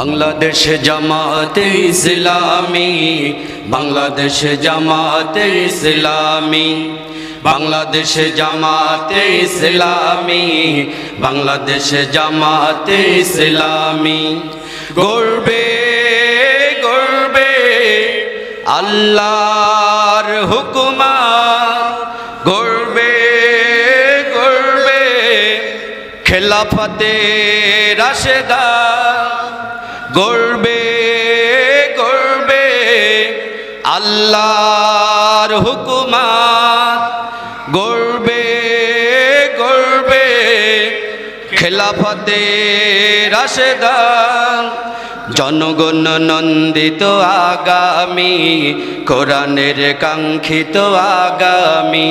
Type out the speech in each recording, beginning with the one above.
বাংলাদেশ জামাতে ইসলামী, বাংলাদেশ জামাতে ইসলামী, বাংলাদেশ জামাতে ইসলামী, বাংলাদেশ জামাতে ইসলামী। গর্বে গর্বে আল্লাহর হুকুমা গর্বে গর্বে খেলাফতে রাশেদা গর্বে গর্বে আল্লাহর হুকুমাত। গর্বে গর্বে খেলাফতে রাশেদান জনগণ নন্দিত আগামী কোরআনের কাঙ্ক্ষিত আগামী।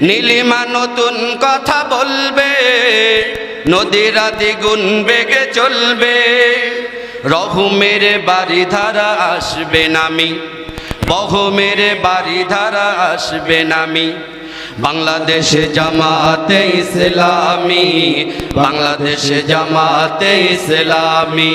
নীলিমা নতুন কথা বলবে, নদীরা দ্বিগুণ বেগে চলবে। রহুমের বাড়ি ধারা আসবে নামি বহমের বাড়ি ধারা আসবে নামি বাংলাদেশে জামাতে ইসলামী, বাংলাদেশে জামাতে ইসলামী।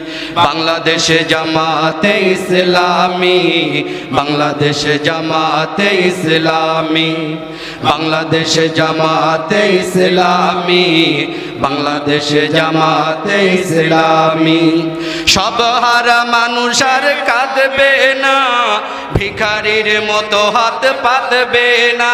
বাংলাদেশে জামাতে ইসলামী, বাংলাদেশে জামাতে ইসলামী, বাংলাদেশে জামাতে ইসলামী, বাংলাদেশে জামাতে ইসলামী। সব হারা মানুষ আর কাঁদবে না, ভিখারির মতো হাত পাতবে না।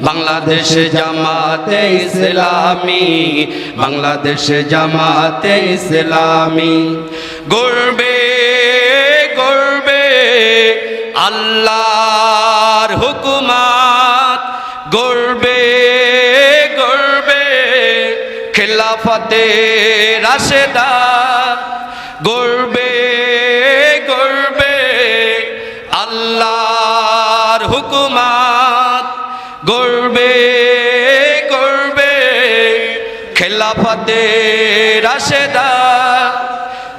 বাংলাদেশে জামাতে ইসলামী বাংলাদেশ জামাতে ইসলামী। গর্বে গর্বে আল্লাহর হুকুমাত। গর্বে গর্বে খেলাফতে রাশেদা খেলাফতে রাশেদা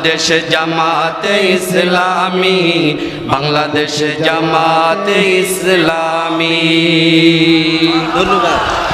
বাংলাদেশ জামাতে ইসলামী বাংলাদেশ জামাতে ইসলামী। ধন্যবাদ।